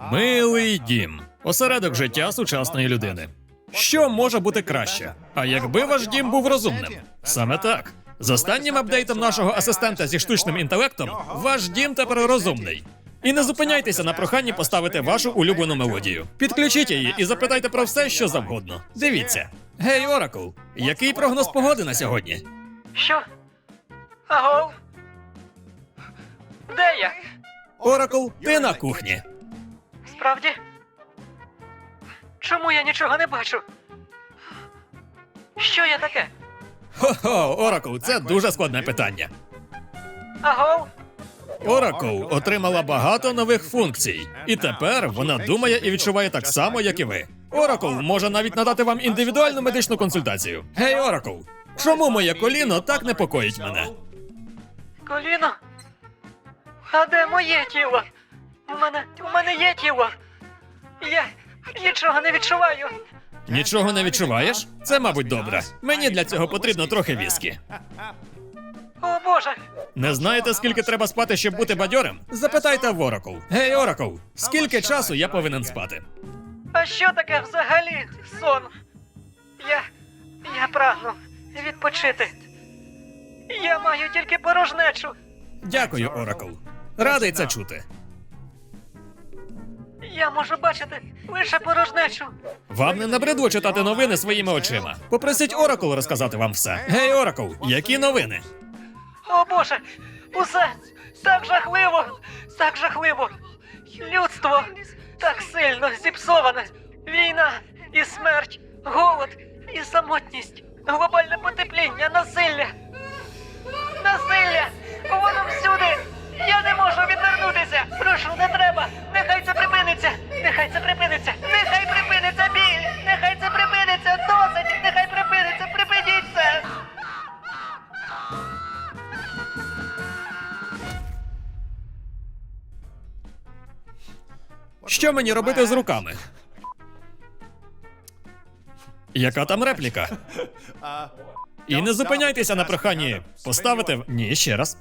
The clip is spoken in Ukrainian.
Милий дім. Осередок життя сучасної людини. Що може бути краще? А якби ваш дім був розумним? Саме так. З останнім апдейтом нашого асистента зі штучним інтелектом, ваш дім тепер розумний. І не зупиняйтеся на проханні поставити вашу улюблену мелодію. Підключіть її і запитайте про все, що завгодно. Дивіться. Гей, Оракл, який прогноз погоди на сьогодні? Що? Аго? Де я? Оракл, ти на кухні. Справді? Чому я нічого не бачу? Що я таке? Хо-хо, Оракл, це дуже складне питання. Аго? Oracle отримала багато нових функцій, і тепер вона думає і відчуває так само, як і ви. Oracle може навіть надати вам індивідуальну медичну консультацію. Гей, Oracle, чому моє коліно так непокоїть мене? Коліно? А де моє тіло? У мене. У мене є тіло. Я нічого не відчуваю. Нічого не відчуваєш? Це, мабуть, добре. Мені для цього потрібно трохи віскі. О боже! Не знаєте, скільки треба спати, щоб бути бадьорим? Запитайте в Oracle. Гей, Oracle, скільки часу я повинен спати? А що таке взагалі сон? Я. Я прагну відпочити. Я маю тільки порожнечу. Дякую, Oracle. Радий це чути. Я можу бачити лише порожнечу. Вам не набридло читати новини своїми очима. Попросіть Оракул розказати вам все. Гей, Оракул, які новини? О боже, усе так жахливо, так жахливо. Людство так сильно зіпсоване. Війна і смерть, голод і самотність, глобальне потепління, насилля. Що мені робити з руками? Яка там репліка? І не зупиняйтеся на проханні поставити в- ні ще раз.